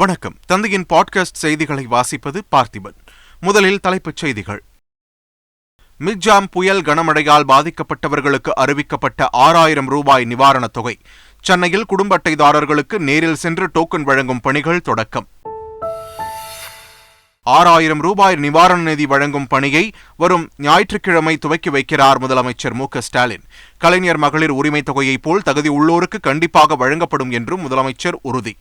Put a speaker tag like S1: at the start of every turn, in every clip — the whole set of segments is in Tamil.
S1: வணக்கம் தந்தையின் பாட்காஸ்ட் செய்திகளை வாசிப்பது பார்த்திபன் முதலில் தலைப்புச் செய்திகள் மிக்ஜாம் புயல் கனமழையால் பாதிக்கப்பட்டவர்களுக்கு அறிவிக்கப்பட்ட ஆறாயிரம் ரூபாய் நிவாரணத் தொகை சென்னையில் குடும்ப அட்டைதாரர்களுக்கு நேரில் சென்று டோக்கன் வழங்கும் பணிகள் தொடக்கம் ஆறாயிரம் ரூபாய் நிவாரண நிதி வழங்கும் பணியை வரும் ஞாயிற்றுக்கிழமை துவக்கி வைக்கிறார் முதலமைச்சர் மு ஸ்டாலின் கலைஞர் மகளிர் உரிமைத் தொகையைப் போல் தகுதி உள்ளோருக்கு கண்டிப்பாக வழங்கப்படும் என்றும் முதலமைச்சர் உறுதி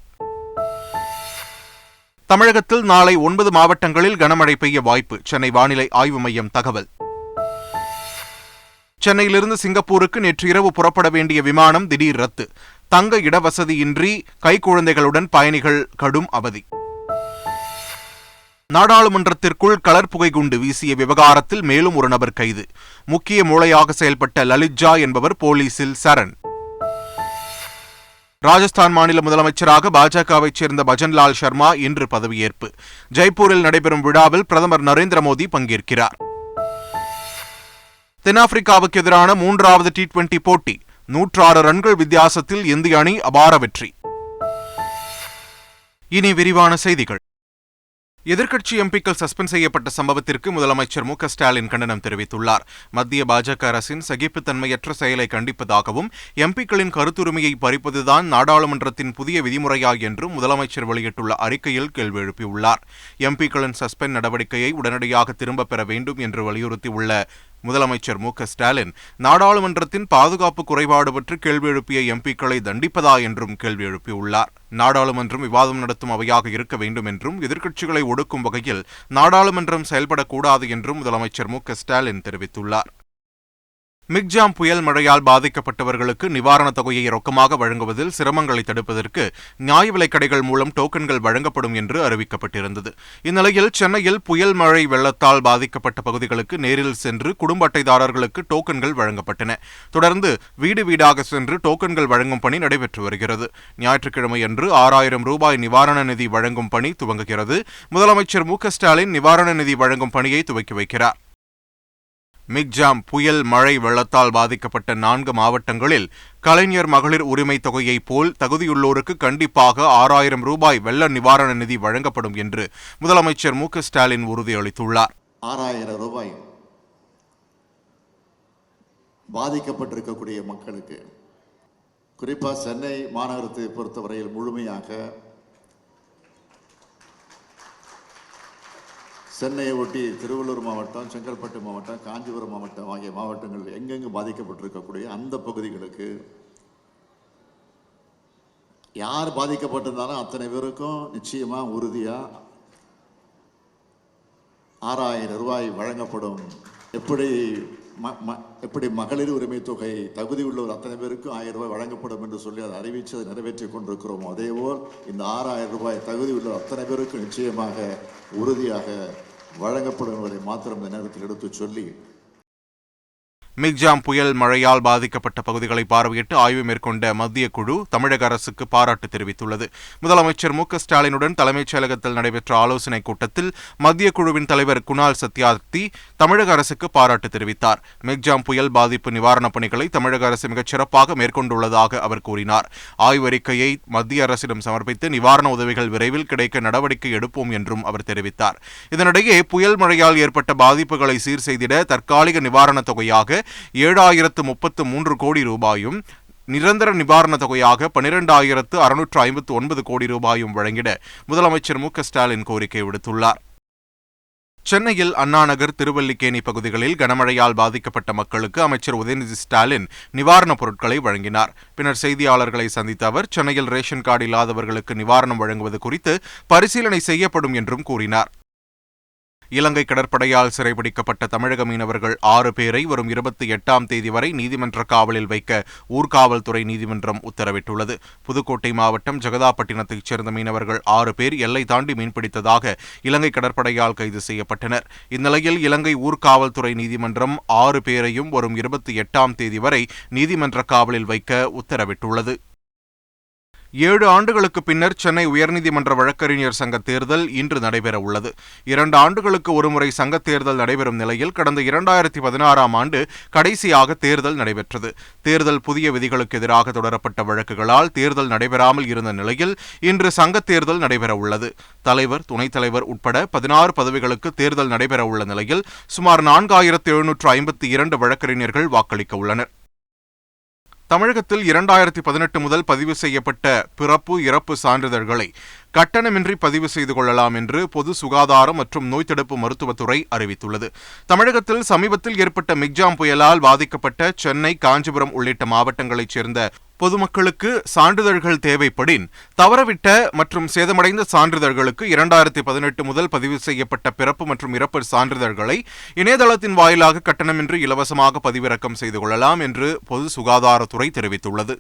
S1: தமிழகத்தில் நாளை ஒன்பது மாவட்டங்களில் கனமழை பெய்ய வாய்ப்பு சென்னை வானிலை ஆய்வு மையம் தகவல் சென்னையிலிருந்து சிங்கப்பூருக்கு நேற்று இரவு புறப்பட வேண்டிய விமானம் திடீர் ரத்து தங்க இடவசதியின்றி கைக்குழந்தைகளுடன் பயணிகள் கடும் அவதி நாடாளுமன்றத்திற்குள் கலர்புகை குண்டு வீசிய விவகாரத்தில் மேலும் ஒரு நபர் கைது முக்கிய மூளையாக செயல்பட்ட லலித் ஜா என்பவர் போலீசில் சரண் ராஜஸ்தான் மாநில முதலமைச்சராக பாஜகவைச் சேர்ந்த பஜன்லால் சர்மா இன்று பதவியேற்பு ஜெய்ப்பூரில் நடைபெறும் விழாவில் பிரதமர் நரேந்திர மோடி பங்கேற்கிறார் தென்னாப்பிரிக்காவுக்கு எதிரான மூன்றாவது டி டுவெண்டி போட்டி நூற்றாறு ரன்கள் வித்தியாசத்தில் இந்திய அணி அபார வெற்றி இனி விரிவான செய்திகள் எதிர்க்கட்சி எம்பிக்கள் சஸ்பெண்ட் செய்யப்பட்ட சம்பவத்திற்கு முதலமைச்சர் மு ஸ்டாலின் கண்டனம் தெரிவித்துள்ளார் மத்திய பாஜக அரசின் சகிப்புத்தன்மையற்ற செயலை கண்டிப்பதாகவும் எம்பிக்களின் கருத்துரிமையை பறிப்பதுதான் நாடாளுமன்றத்தின் புதிய விதிமுறையா என்றும் முதலமைச்சர் வெளியிட்டுள்ள அறிக்கையில் கேள்வி எழுப்பியுள்ளார் எம்பிக்களின் சஸ்பெண்ட் நடவடிக்கையை உடனடியாக திரும்பப் பெற வேண்டும் என்று வலியுறுத்தியுள்ள முதலமைச்சர் மு ஸ்டாலின் நாடாளுமன்றத்தின் பாதுகாப்பு குறைபாடு பற்றி கேள்வி எழுப்பிய எம்பிக்களை தண்டிப்பதா என்றும் கேள்வி எழுப்பியுள்ளார் நாடாளுமன்றம் விவாதம் நடத்தும் அவையாக இருக்க வேண்டும் என்றும் எதிர்க்கட்சிகளை ஒடுக்கும் வகையில் நாடாளுமன்றம் செயல்படக்கூடாது என்றும் முதலமைச்சர் மு ஸ்டாலின் தெரிவித்துள்ளார் மிக்ஜாம் புயல் மழையால் பாதிக்கப்பட்டவர்களுக்கு நிவாரணத் தொகையை ரொக்கமாக வழங்குவதில் சிரமங்களை தடுப்பதற்கு நியாய விலைக்கடைகள் மூலம் டோக்கன்கள் வழங்கப்படும் என்று அறிவிக்கப்பட்டிருந்தது இந்நிலையில் சென்னையில் புயல் மழை வெள்ளத்தால் பாதிக்கப்பட்ட பகுதிகளுக்கு நேரில் சென்று குடும்ப அட்டைதாரர்களுக்கு டோக்கன்கள் வழங்கப்பட்டன தொடர்ந்து வீடு வீடாக சென்று டோக்கன்கள் வழங்கும் பணி நடைபெற்று வருகிறது ஞாயிற்றுக்கிழமை அன்று ஆறாயிரம் ரூபாய் நிவாரண நிதி வழங்கும் பணி துவங்குகிறது முதலமைச்சர் மு ஸ்டாலின் நிவாரண நிதி வழங்கும் பணியை துவக்கி வைக்கிறார் மிக்ஜாம் புயல் மழை வெள்ளத்தால் பாதிக்கப்பட்ட நான்கு மாவட்டங்களில் கலைஞர் மகளிர் உரிமை தொகையைப் போல் தகுதியுள்ளோருக்கு கண்டிப்பாக ஆறாயிரம் ரூபாய் வெள்ள நிவாரண நிதி வழங்கப்படும் என்று முதலமைச்சர் மு ஸ்டாலின் உறுதியளித்துள்ளார் ஆறாயிரம் ரூபாய் பாதிக்கப்பட்டிருக்கக்கூடிய மக்களுக்கு குறிப்பாக சென்னை மாநகரத்தை பொறுத்தவரையில் முழுமையாக சென்னையை ஒட்டி திருவள்ளூர் மாவட்டம் செங்கல்பட்டு மாவட்டம் காஞ்சிபுரம் மாவட்டம் ஆகிய மாவட்டங்கள் எங்கெங்கு பாதிக்கப்பட்டிருக்கக்கூடிய அந்த பகுதிகளுக்கு யார் பாதிக்கப்பட்டிருந்தாலும் அத்தனை பேருக்கும் நிச்சயமாக உறுதியாக ஆறாயிரம் ரூபாய் வழங்கப்படும் எப்படி ம ம எப்படி மகளிர் உரிமை தொகை தகுதி உள்ளவர் அத்தனை பேருக்கும் ஆயிரம் ரூபாய் வழங்கப்படும் என்று சொல்லி அதை அறிவித்து அதை நிறைவேற்றி கொண்டிருக்கிறோமோ அதேபோல் இந்த ஆறாயிரம் ரூபாய் தகுதி உள்ள அத்தனை பேருக்கும் நிச்சயமாக உறுதியாக வழங்கப்படும் என்பதை மாத்திரம் இந்த நேரத்தில் எடுத்து சொல்லி மிக்ஜாம் புயல் மழையால் பாதிக்கப்பட்ட பகுதிகளை பார்வையிட்டு ஆய்வு மேற்கொண்ட மத்திய குழு தமிழக அரசுக்கு பாராட்டு தெரிவித்துள்ளது முதலமைச்சர் மு ஸ்டாலினுடன் தலைமைச் செயலகத்தில் நடைபெற்ற ஆலோசனைக் கூட்டத்தில் மத்திய குழுவின் தலைவர் குணால் சத்யார்த்தி தமிழக அரசுக்கு பாராட்டு தெரிவித்தார் மிக்ஜாம் புயல் பாதிப்பு நிவாரணப் பணிகளை தமிழக அரசு மிகச் சிறப்பாக மேற்கொண்டுள்ளதாக அவர் கூறினார் ஆய்வறிக்கையை மத்திய அரசிடம் சமர்ப்பித்து நிவாரண உதவிகள் விரைவில் கிடைக்க நடவடிக்கை எடுப்போம் என்றும் அவர் தெரிவித்தார் இதனிடையே புயல் மழையால் ஏற்பட்ட பாதிப்புகளை சீர் செய்திட தற்காலிக நிவாரணத் தொகையாக ஏழாயிரத்து முப்பத்து மூன்று கோடி ரூபாயும் நிரந்தர நிவாரண தொகையாக பனிரெண்டாயிரத்து அறுநூற்று ஐம்பத்து ஒன்பது கோடி ரூபாயும் வழங்கிட முதலமைச்சர் மு ஸ்டாலின் கோரிக்கை விடுத்துள்ளார் சென்னையில் அண்ணாநகர் திருவல்லிக்கேணி பகுதிகளில் கனமழையால் பாதிக்கப்பட்ட மக்களுக்கு அமைச்சர் உதயநிதி ஸ்டாலின் நிவாரணப் பொருட்களை வழங்கினார் பின்னர் செய்தியாளர்களை சந்தித்த அவர் சென்னையில் ரேஷன் கார்டு இல்லாதவர்களுக்கு நிவாரணம் வழங்குவது குறித்து பரிசீலனை செய்யப்படும் என்றும் கூறினார் இலங்கை கடற்படையால் சிறைபிடிக்கப்பட்ட தமிழக மீனவர்கள் ஆறு பேரை வரும் இருபத்தி எட்டாம் தேதி வரை நீதிமன்ற காவலில் வைக்க ஊர்காவல்துறை நீதிமன்றம் உத்தரவிட்டுள்ளது புதுக்கோட்டை மாவட்டம் ஜெகதாப்பட்டினத்தைச் சேர்ந்த மீனவர்கள் ஆறு பேர் எல்லை தாண்டி மீன்பிடித்ததாக இலங்கை கடற்படையால் கைது செய்யப்பட்டனர் இந்நிலையில் இலங்கை ஊர்காவல்துறை நீதிமன்றம் ஆறு பேரையும் வரும் இருபத்தி எட்டாம் தேதி வரை நீதிமன்ற காவலில் வைக்க உத்தரவிட்டுள்ளது ஏழு ஆண்டுகளுக்கு பின்னர் சென்னை உயர்நீதிமன்ற வழக்கறிஞர் சங்க தேர்தல் இன்று நடைபெற உள்ளது இரண்டு ஆண்டுகளுக்கு ஒருமுறை சங்க தேர்தல் நடைபெறும் நிலையில் கடந்த இரண்டாயிரத்தி பதினாறாம் ஆண்டு கடைசியாக தேர்தல் நடைபெற்றது தேர்தல் புதிய விதிகளுக்கு எதிராக தொடரப்பட்ட வழக்குகளால் தேர்தல் நடைபெறாமல் இருந்த நிலையில் இன்று சங்க தேர்தல் நடைபெற உள்ளது தலைவர் துணைத் தலைவர் உட்பட பதினாறு பதவிகளுக்கு தேர்தல் நடைபெற உள்ள நிலையில் சுமார் நான்காயிரத்து எழுநூற்று ஐம்பத்தி இரண்டு வழக்கறிஞர்கள் வாக்களிக்க உள்ளனர் தமிழகத்தில் இரண்டாயிரத்தி பதினெட்டு முதல் பதிவு செய்யப்பட்ட பிறப்பு இறப்பு சான்றிதழ்களை கட்டணமின்றி பதிவு செய்து கொள்ளலாம் என்று பொது சுகாதாரம் மற்றும் நோய் தடுப்பு மருத்துவத்துறை அறிவித்துள்ளது தமிழகத்தில் சமீபத்தில் ஏற்பட்ட மிக்ஜாம் புயலால் பாதிக்கப்பட்ட சென்னை காஞ்சிபுரம் உள்ளிட்ட மாவட்டங்களைச் சேர்ந்த பொதுமக்களுக்கு சான்றிதழ்கள் தேவைப்படின் தவறவிட்ட மற்றும் சேதமடைந்த சான்றிதழ்களுக்கு இரண்டாயிரத்தி பதினெட்டு முதல் பதிவு செய்யப்பட்ட பிறப்பு மற்றும் இறப்பு சான்றிதழ்களை இணையதளத்தின் வாயிலாக கட்டணமின்றி இலவசமாக பதிவிறக்கம் செய்து கொள்ளலாம் என்று பொது சுகாதாரத்துறை தெரிவித்துள்ளது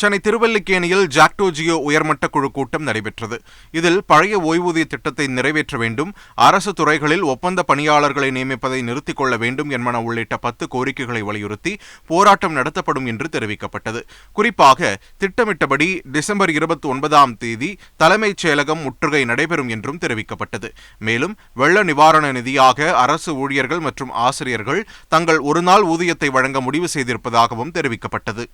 S1: சென்னை திருவல்லிக்கேணியில் ஜாக்டோஜியோ உயர்மட்ட குழு கூட்டம் நடைபெற்றது இதில் பழைய ஓய்வூதிய திட்டத்தை நிறைவேற்ற வேண்டும் அரசு துறைகளில் ஒப்பந்த பணியாளர்களை நியமிப்பதை நிறுத்திக் கொள்ள வேண்டும் என்பன உள்ளிட்ட பத்து கோரிக்கைகளை வலியுறுத்தி போராட்டம் நடத்தப்படும் என்று தெரிவிக்கப்பட்டது குறிப்பாக திட்டமிட்டபடி டிசம்பர் இருபத்தி ஒன்பதாம் தேதி தலைமைச் செயலகம் முற்றுகை நடைபெறும் என்றும் தெரிவிக்கப்பட்டது மேலும் வெள்ள நிவாரண நிதியாக அரசு ஊழியர்கள் மற்றும் ஆசிரியர்கள் தங்கள் ஒருநாள் ஊதியத்தை வழங்க முடிவு செய்திருப்பதாகவும் தெரிவிக்கப்பட்டது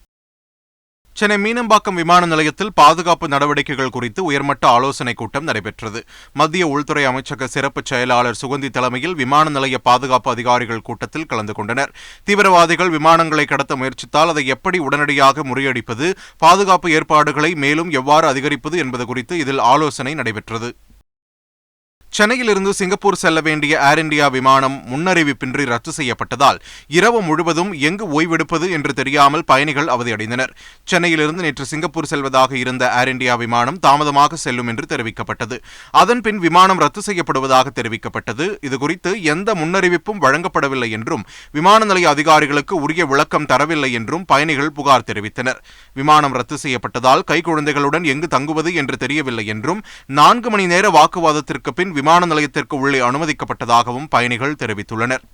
S1: சென்னை மீனம்பாக்கம் விமான நிலையத்தில் பாதுகாப்பு நடவடிக்கைகள் குறித்து உயர்மட்ட ஆலோசனைக் கூட்டம் நடைபெற்றது மத்திய உள்துறை அமைச்சக சிறப்பு செயலாளர் சுகந்தி தலைமையில் விமான நிலைய பாதுகாப்பு அதிகாரிகள் கூட்டத்தில் கலந்து கொண்டனர் தீவிரவாதிகள் விமானங்களை கடத்த முயற்சித்தால் அதை எப்படி உடனடியாக முறியடிப்பது பாதுகாப்பு ஏற்பாடுகளை மேலும் எவ்வாறு அதிகரிப்பது என்பது குறித்து இதில் ஆலோசனை நடைபெற்றது சென்னையிலிருந்து சிங்கப்பூர் செல்ல வேண்டிய ஏர் இந்தியா விமானம் முன்னறிவிப்பின்றி ரத்து செய்யப்பட்டதால் இரவு முழுவதும் எங்கு ஓய்வெடுப்பது என்று தெரியாமல் பயணிகள் அவதியடைந்தனர் சென்னையிலிருந்து நேற்று சிங்கப்பூர் செல்வதாக இருந்த ஏர் இண்டியா விமானம் தாமதமாக செல்லும் என்று தெரிவிக்கப்பட்டது அதன்பின் விமானம் ரத்து செய்யப்படுவதாக தெரிவிக்கப்பட்டது இதுகுறித்து எந்த முன்னறிவிப்பும் வழங்கப்படவில்லை என்றும் விமான நிலைய அதிகாரிகளுக்கு உரிய விளக்கம் தரவில்லை என்றும் பயணிகள் புகார் தெரிவித்தனர் விமானம் ரத்து செய்யப்பட்டதால் கைக்குழந்தைகளுடன் எங்கு தங்குவது என்று தெரியவில்லை என்றும் நான்கு மணி நேர வாக்குவாதத்திற்கு பின் விமான நிலையத்திற்கு உள்ளே அனுமதிக்கப்பட்டதாகவும் பயணிகள் தெரிவித்துள்ளனர்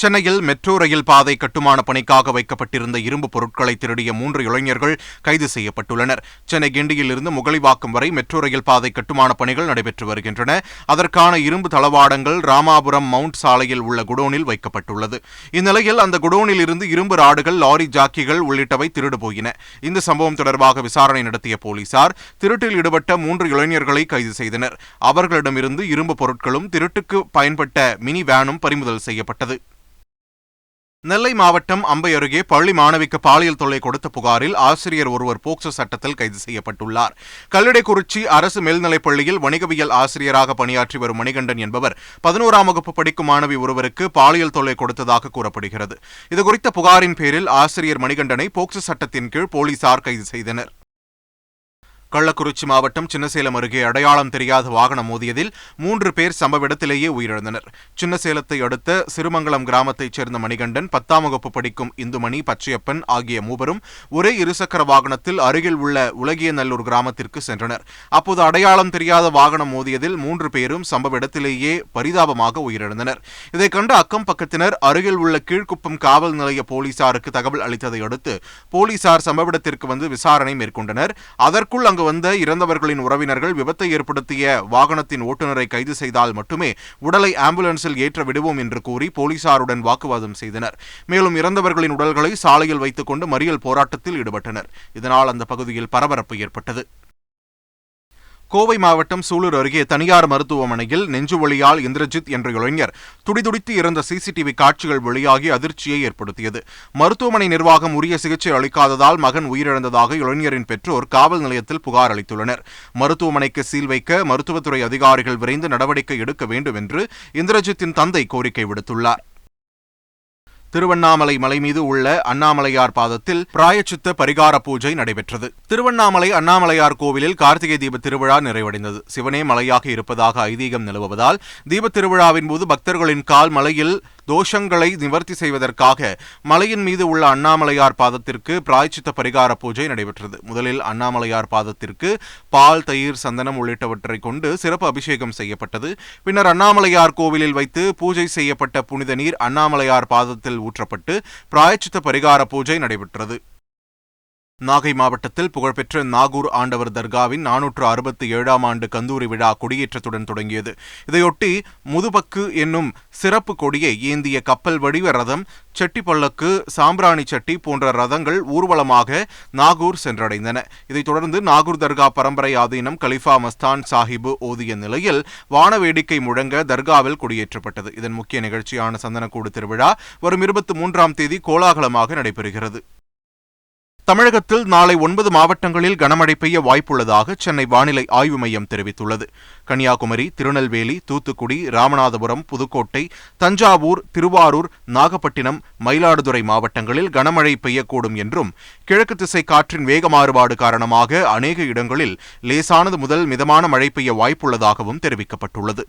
S1: சென்னையில் மெட்ரோ ரயில் பாதை கட்டுமான பணிக்காக வைக்கப்பட்டிருந்த இரும்பு பொருட்களை திருடிய மூன்று இளைஞர்கள் கைது செய்யப்பட்டுள்ளனர் சென்னை கிண்டியிலிருந்து முகலிவாக்கம் வரை மெட்ரோ ரயில் பாதை கட்டுமான பணிகள் நடைபெற்று வருகின்றன அதற்கான இரும்பு தளவாடங்கள் ராமாபுரம் மவுண்ட் சாலையில் உள்ள குடோனில் வைக்கப்பட்டுள்ளது இந்நிலையில் அந்த குடோனில் இருந்து இரும்பு ராடுகள் லாரி ஜாக்கிகள் உள்ளிட்டவை திருடு போயின இந்த சம்பவம் தொடர்பாக விசாரணை நடத்திய போலீசார் திருட்டில் ஈடுபட்ட மூன்று இளைஞர்களை கைது செய்தனர் அவர்களிடமிருந்து இரும்பு பொருட்களும் திருட்டுக்கு பயன்பட்ட மினி வேனும் பறிமுதல் செய்யப்பட்டது நெல்லை மாவட்டம் அம்பை அருகே பள்ளி மாணவிக்கு பாலியல் தொல்லை கொடுத்த புகாரில் ஆசிரியர் ஒருவர் போக்சோ சட்டத்தில் கைது செய்யப்பட்டுள்ளார் கல்லடைக்குறிச்சி அரசு மேல்நிலைப் பள்ளியில் வணிகவியல் ஆசிரியராக பணியாற்றி வரும் மணிகண்டன் என்பவர் பதினோராம் வகுப்பு படிக்கும் மாணவி ஒருவருக்கு பாலியல் தொல்லை கொடுத்ததாக கூறப்படுகிறது இதுகுறித்த புகாரின் பேரில் ஆசிரியர் மணிகண்டனை போக்சோ சட்டத்தின் கீழ் போலீசார் கைது செய்தனர் கள்ளக்குறிச்சி மாவட்டம் சின்னசேலம் அருகே அடையாளம் தெரியாத வாகனம் மோதியதில் மூன்று பேர் சம்பவ இடத்திலேயே உயிரிழந்தனர் சின்னசேலத்தை அடுத்த சிறுமங்கலம் கிராமத்தைச் சேர்ந்த மணிகண்டன் பத்தாம் வகுப்பு படிக்கும் இந்துமணி பச்சையப்பன் ஆகிய மூவரும் ஒரே இருசக்கர வாகனத்தில் அருகில் உள்ள உலகியநல்லூர் கிராமத்திற்கு சென்றனர் அப்போது அடையாளம் தெரியாத வாகனம் மோதியதில் மூன்று பேரும் சம்பவ இடத்திலேயே பரிதாபமாக உயிரிழந்தனர் இதை கண்டு அக்கம் பக்கத்தினர் அருகில் உள்ள கீழ்குப்பம் காவல் நிலைய போலீசாருக்கு தகவல் அளித்ததை அடுத்து போலீசார் சம்பவ இடத்திற்கு வந்து விசாரணை மேற்கொண்டனர் அதற்குள் அங்கு அங்கு வந்த இறந்தவர்களின் உறவினர்கள் விபத்தை ஏற்படுத்திய வாகனத்தின் ஓட்டுநரை கைது செய்தால் மட்டுமே உடலை ஆம்புலன்ஸில் ஏற்ற விடுவோம் என்று கூறி போலீசாருடன் வாக்குவாதம் செய்தனர் மேலும் இறந்தவர்களின் உடல்களை சாலையில் வைத்துக் கொண்டு மறியல் போராட்டத்தில் ஈடுபட்டனர் இதனால் அந்த பகுதியில் பரபரப்பு ஏற்பட்டது கோவை மாவட்டம் சூலூர் அருகே தனியார் மருத்துவமனையில் நெஞ்சு இந்திரஜித் என்ற இளைஞர் துடிதுடித்து இருந்த சிசிடிவி காட்சிகள் வெளியாகி அதிர்ச்சியை ஏற்படுத்தியது மருத்துவமனை நிர்வாகம் உரிய சிகிச்சை அளிக்காததால் மகன் உயிரிழந்ததாக இளைஞரின் பெற்றோர் காவல் நிலையத்தில் புகார் அளித்துள்ளனர் மருத்துவமனைக்கு சீல் வைக்க மருத்துவத்துறை அதிகாரிகள் விரைந்து நடவடிக்கை எடுக்க வேண்டும் என்று இந்திரஜித்தின் தந்தை கோரிக்கை விடுத்துள்ளார் திருவண்ணாமலை மலை மீது உள்ள அண்ணாமலையார் பாதத்தில் பிராயச்சித்த பரிகார பூஜை நடைபெற்றது திருவண்ணாமலை அண்ணாமலையார் கோவிலில் கார்த்திகை தீப திருவிழா நிறைவடைந்தது சிவனே மலையாக இருப்பதாக ஐதீகம் நிலவுவதால் தீபத் திருவிழாவின் போது பக்தர்களின் கால் மலையில் தோஷங்களை நிவர்த்தி செய்வதற்காக மலையின் மீது உள்ள அண்ணாமலையார் பாதத்திற்கு பிராய்ச்சித்த பரிகார பூஜை நடைபெற்றது முதலில் அண்ணாமலையார் பாதத்திற்கு பால் தயிர் சந்தனம் உள்ளிட்டவற்றை கொண்டு சிறப்பு அபிஷேகம் செய்யப்பட்டது பின்னர் அண்ணாமலையார் கோவிலில் வைத்து பூஜை செய்யப்பட்ட புனித நீர் அண்ணாமலையார் பாதத்தில் ஊற்றப்பட்டு பிராய்ச்சித்த பரிகார பூஜை நடைபெற்றது நாகை மாவட்டத்தில் புகழ்பெற்ற நாகூர் ஆண்டவர் தர்காவின் நானூற்று அறுபத்தி ஏழாம் ஆண்டு கந்தூரி விழா கொடியேற்றத்துடன் தொடங்கியது இதையொட்டி முதுபக்கு என்னும் சிறப்பு கொடியை ஏந்திய கப்பல் வடிவ ரதம் செட்டி பல்லக்கு சாம்பிராணி சட்டி போன்ற ரதங்கள் ஊர்வலமாக நாகூர் சென்றடைந்தன இதைத் தொடர்ந்து நாகூர் தர்கா பரம்பரை ஆதீனம் கலிஃபா மஸ்தான் சாஹிபு ஓதிய நிலையில் வானவேடிக்கை முழங்க தர்காவில் கொடியேற்றப்பட்டது இதன் முக்கிய நிகழ்ச்சியான சந்தனக்கூடு திருவிழா வரும் இருபத்தி மூன்றாம் தேதி கோலாகலமாக நடைபெறுகிறது தமிழகத்தில் நாளை ஒன்பது மாவட்டங்களில் கனமழை பெய்ய வாய்ப்புள்ளதாக சென்னை வானிலை ஆய்வு மையம் தெரிவித்துள்ளது கன்னியாகுமரி திருநெல்வேலி தூத்துக்குடி ராமநாதபுரம் புதுக்கோட்டை தஞ்சாவூர் திருவாரூர் நாகப்பட்டினம் மயிலாடுதுறை மாவட்டங்களில் கனமழை பெய்யக்கூடும் என்றும் கிழக்கு திசை காற்றின் வேக மாறுபாடு காரணமாக அநேக இடங்களில் லேசானது முதல் மிதமான மழை பெய்ய வாய்ப்புள்ளதாகவும் தெரிவிக்கப்பட்டுள்ளது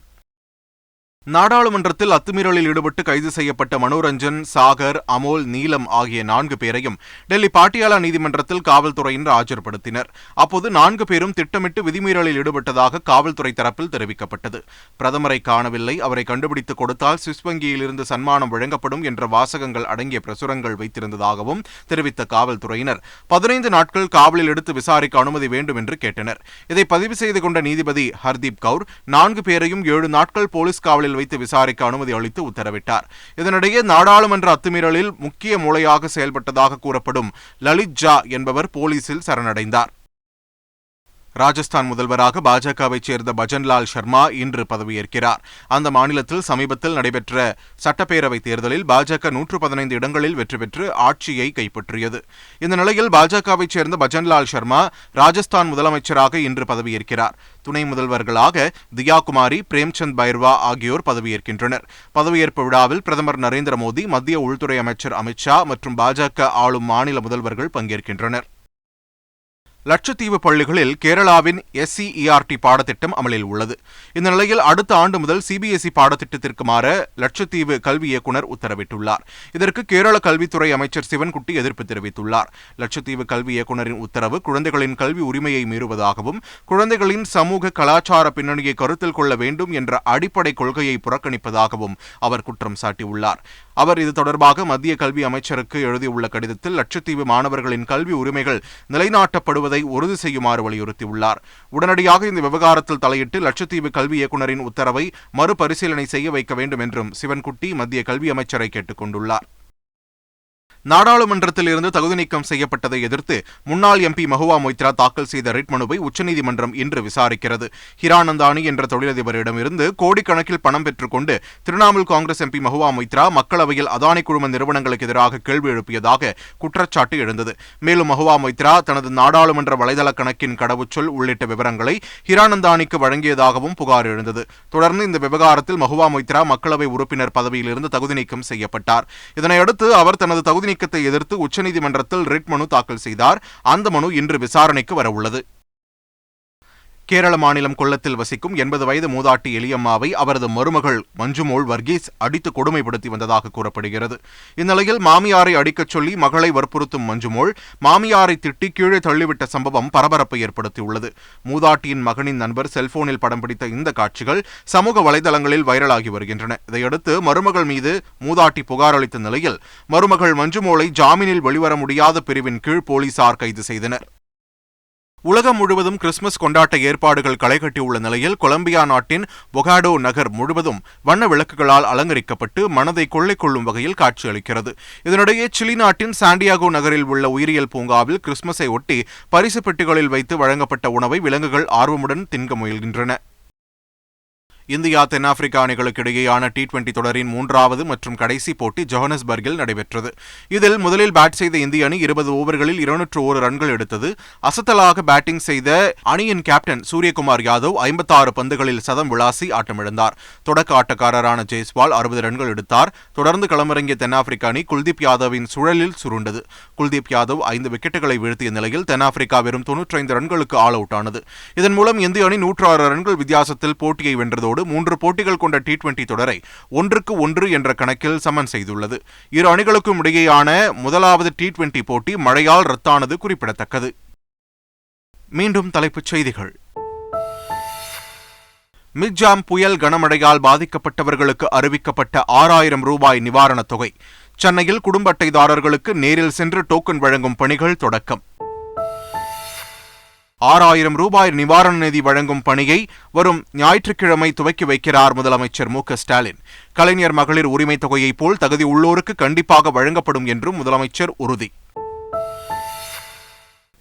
S1: நாடாளுமன்றத்தில் அத்துமீறலில் ஈடுபட்டு கைது செய்யப்பட்ட மனோரஞ்சன் சாகர் அமோல் நீலம் ஆகிய நான்கு பேரையும் டெல்லி பாட்டியாலா நீதிமன்றத்தில் காவல்துறையினர் ஆஜர்படுத்தினர் அப்போது நான்கு பேரும் திட்டமிட்டு விதிமீறலில் ஈடுபட்டதாக காவல்துறை தரப்பில் தெரிவிக்கப்பட்டது பிரதமரை காணவில்லை அவரை கண்டுபிடித்து கொடுத்தால் சுவிஸ் வங்கியிலிருந்து சன்மானம் வழங்கப்படும் என்ற வாசகங்கள் அடங்கிய பிரசுரங்கள் வைத்திருந்ததாகவும் தெரிவித்த காவல்துறையினர் பதினைந்து நாட்கள் காவலில் எடுத்து விசாரிக்க அனுமதி வேண்டும் என்று கேட்டனர் இதை பதிவு செய்து கொண்ட நீதிபதி ஹர்தீப் கவுர் நான்கு பேரையும் ஏழு நாட்கள் போலீஸ் காவலில் காவலில் வைத்து விசாரிக்க அனுமதி அளித்து உத்தரவிட்டார் இதனிடையே நாடாளுமன்ற அத்துமீறலில் முக்கிய மூளையாக செயல்பட்டதாக கூறப்படும் லலித் ஜா என்பவர் போலீசில் சரணடைந்தார் ராஜஸ்தான் முதல்வராக பாஜகவைச் சேர்ந்த பஜன்லால் சர்மா இன்று பதவியேற்கிறார் அந்த மாநிலத்தில் சமீபத்தில் நடைபெற்ற சட்டப்பேரவைத் தேர்தலில் பாஜக நூற்று பதினைந்து இடங்களில் வெற்றி பெற்று ஆட்சியை கைப்பற்றியது இந்த நிலையில் பாஜகவைச் சேர்ந்த பஜன்லால் சர்மா ராஜஸ்தான் முதலமைச்சராக இன்று பதவியேற்கிறார் துணை முதல்வர்களாக தியாகுமாரி பிரேம்சந்த் பைர்வா ஆகியோர் பதவியேற்கின்றனர் பதவியேற்பு விழாவில் பிரதமர் நரேந்திர மோடி மத்திய உள்துறை அமைச்சர் அமித் ஷா மற்றும் பாஜக ஆளும் மாநில முதல்வர்கள் பங்கேற்கின்றனர் லட்சத்தீவு பள்ளிகளில் கேரளாவின் எஸ்சிஇஆர்டி e பாடத்திட்டம் அமலில் உள்ளது இந்த நிலையில் அடுத்த ஆண்டு முதல் சிபிஎஸ்இ e பாடத்திட்டத்திற்கு மாற லட்சத்தீவு கல்வி இயக்குநர் உத்தரவிட்டுள்ளார் இதற்கு கேரள கல்வித்துறை அமைச்சர் சிவன்குட்டி எதிர்ப்பு தெரிவித்துள்ளார் லட்சத்தீவு கல்வி இயக்குநரின் உத்தரவு குழந்தைகளின் கல்வி உரிமையை மீறுவதாகவும் குழந்தைகளின் சமூக கலாச்சார பின்னணியை கருத்தில் கொள்ள வேண்டும் என்ற அடிப்படை கொள்கையை புறக்கணிப்பதாகவும் அவர் குற்றம் சாட்டியுள்ளார் அவர் இது தொடர்பாக மத்திய கல்வி அமைச்சருக்கு எழுதியுள்ள கடிதத்தில் லட்சத்தீவு மாணவர்களின் கல்வி உரிமைகள் நிலைநாட்டப்படுவது வழங்குவதை உறுதி செய்யுமாறு வலியுறுத்தியுள்ளார் உடனடியாக இந்த விவகாரத்தில் தலையிட்டு லட்சத்தீவு கல்வி இயக்குநரின் உத்தரவை மறுபரிசீலனை செய்ய வைக்க வேண்டும் என்றும் சிவன்குட்டி மத்திய கல்வி அமைச்சரை கேட்டுக் கொண்டுள்ளார் நாடாளுமன்றத்தில் இருந்து தகுதி நீக்கம் செய்யப்பட்டதை எதிர்த்து முன்னாள் எம்பி மகுவா மொய்த்ரா தாக்கல் செய்த ரிட் மனுவை உச்சநீதிமன்றம் இன்று விசாரிக்கிறது ஹிரானந்தானி என்ற தொழிலதிபரிடமிருந்து கோடிக்கணக்கில் பணம் பெற்றுக்கொண்டு திரிணாமுல் காங்கிரஸ் எம்பி மகுவா மொய்த்ரா மக்களவையில் அதானி குழும நிறுவனங்களுக்கு எதிராக கேள்வி எழுப்பியதாக குற்றச்சாட்டு எழுந்தது மேலும் மகுவா மொய்த்ரா தனது நாடாளுமன்ற வலைதள கணக்கின் கடவுச்சொல் உள்ளிட்ட விவரங்களை ஹிரானந்தானிக்கு வழங்கியதாகவும் புகார் எழுந்தது தொடர்ந்து இந்த விவகாரத்தில் மகுவா மொய்த்ரா மக்களவை உறுப்பினர் பதவியிலிருந்து தகுதி நீக்கம் செய்யப்பட்டார் இதனையடுத்து அவர் தனது தகுதி நீக்கத்தை எதிர்த்து உச்சநீதிமன்றத்தில் ரிட் மனு தாக்கல் செய்தார் அந்த மனு இன்று விசாரணைக்கு வரவுள்ளது கேரள மாநிலம் கொள்ளத்தில் வசிக்கும் எண்பது வயது மூதாட்டி எளியம்மாவை அவரது மருமகள் மஞ்சுமோள் வர்கீஸ் அடித்து கொடுமைப்படுத்தி வந்ததாக கூறப்படுகிறது இந்நிலையில் மாமியாரை அடிக்கச் சொல்லி மகளை வற்புறுத்தும் மஞ்சுமோள் மாமியாரை திட்டி கீழே தள்ளிவிட்ட சம்பவம் பரபரப்பை ஏற்படுத்தியுள்ளது மூதாட்டியின் மகனின் நண்பர் செல்போனில் படம் பிடித்த இந்த காட்சிகள் சமூக வலைதளங்களில் வைரலாகி வருகின்றன இதையடுத்து மருமகள் மீது மூதாட்டி புகார் அளித்த நிலையில் மருமகள் மஞ்சுமோளை ஜாமீனில் வெளிவர முடியாத பிரிவின் கீழ் போலீசார் கைது செய்தனர் உலகம் முழுவதும் கிறிஸ்துமஸ் கொண்டாட்ட ஏற்பாடுகள் களைகட்டியுள்ள நிலையில் கொலம்பியா நாட்டின் பொகாடோ நகர் முழுவதும் வண்ண விளக்குகளால் அலங்கரிக்கப்பட்டு மனதை கொள்ளை கொள்ளும் வகையில் காட்சியளிக்கிறது இதனிடையே சிலி நாட்டின் சாண்டியாகோ நகரில் உள்ள உயிரியல் பூங்காவில் கிறிஸ்துமஸை ஒட்டி பரிசு பெட்டிகளில் வைத்து வழங்கப்பட்ட உணவை விலங்குகள் ஆர்வமுடன் தின்க முயல்கின்றன இந்தியா தென்னாப்பிரிக்கா அணிகளுக்கு இடையேயான டி டுவெண்டி தொடரின் மூன்றாவது மற்றும் கடைசி போட்டி ஜோஹனஸ்பர்கில் நடைபெற்றது இதில் முதலில் பேட் செய்த இந்திய அணி இருபது ஓவர்களில் இருநூற்று ஒரு ரன்கள் எடுத்தது அசத்தலாக பேட்டிங் செய்த அணியின் கேப்டன் சூரியகுமார் யாதவ் ஐம்பத்தாறு பந்துகளில் சதம் விளாசி ஆட்டமிழந்தார் தொடக்க ஆட்டக்காரரான ஜெய்ஸ்வால் அறுபது ரன்கள் எடுத்தார் தொடர்ந்து களமிறங்கிய தென்னாப்பிரிக்கா அணி குல்தீப் யாதவின் சுழலில் சுருண்டது குல்தீப் யாதவ் ஐந்து விக்கெட்டுகளை வீழ்த்திய நிலையில் தென்னாப்பிரிக்கா வெறும் தொன்னூற்றி ஐந்து ரன்களுக்கு ஆல் அவுட் ஆனது இதன் மூலம் இந்திய அணி நூற்று ஆறு ரன்கள் வித்தியாசத்தில் போட்டியை வென்றதோடு அணிகளோடு மூன்று போட்டிகள் கொண்ட டி டுவெண்டி தொடரை ஒன்றுக்கு ஒன்று என்ற கணக்கில் சமன் செய்துள்ளது இரு அணிகளுக்கும் இடையேயான முதலாவது டி டுவெண்டி போட்டி மழையால் ரத்தானது குறிப்பிடத்தக்கது மீண்டும் தலைப்புச் செய்திகள் மிக்ஜாம் புயல் கனமழையால் பாதிக்கப்பட்டவர்களுக்கு அறிவிக்கப்பட்ட ஆறாயிரம் ரூபாய் நிவாரணத் தொகை சென்னையில் குடும்ப அட்டைதாரர்களுக்கு நேரில் சென்று டோக்கன் வழங்கும் பணிகள் தொடக்கம் ஆறாயிரம் ரூபாய் நிவாரண நிதி வழங்கும் பணியை வரும் ஞாயிற்றுக்கிழமை துவக்கி வைக்கிறார் முதலமைச்சர் மு ஸ்டாலின் கலைஞர் மகளிர் உரிமை தொகையைப் போல் தகுதி உள்ளோருக்கு கண்டிப்பாக வழங்கப்படும் என்றும் முதலமைச்சர் உறுதி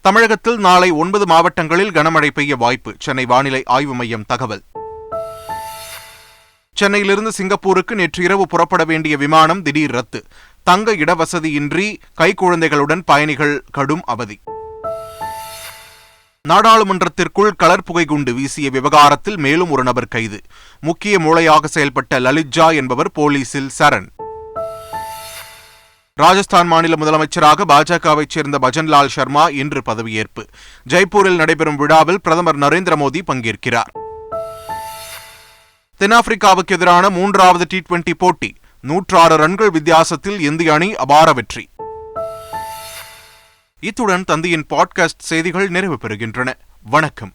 S1: தமிழகத்தில் நாளை ஒன்பது மாவட்டங்களில் கனமழை பெய்ய வாய்ப்பு சென்னை வானிலை ஆய்வு மையம் தகவல் சென்னையிலிருந்து சிங்கப்பூருக்கு நேற்று இரவு புறப்பட வேண்டிய விமானம் திடீர் ரத்து தங்க இடவசதியின்றி கைக்குழந்தைகளுடன் பயணிகள் கடும் அவதி நாடாளுமன்றத்திற்குள் கலர்புகை குண்டு வீசிய விவகாரத்தில் மேலும் ஒரு நபர் கைது முக்கிய மூளையாக செயல்பட்ட லலித் ஜா என்பவர் போலீசில் சரண் ராஜஸ்தான் மாநில முதலமைச்சராக பாஜகவைச் சேர்ந்த பஜன்லால் சர்மா இன்று பதவியேற்பு ஜெய்ப்பூரில் நடைபெறும் விழாவில் பிரதமர் நரேந்திர மோடி பங்கேற்கிறார் தென்னாப்பிரிக்காவுக்கு எதிரான மூன்றாவது டி டுவெண்டி போட்டி நூற்றாறு ரன்கள் வித்தியாசத்தில் இந்திய அணி அபார வெற்றி இத்துடன் தந்தையின் பாட்காஸ்ட் செய்திகள் நிறைவு பெறுகின்றன வணக்கம்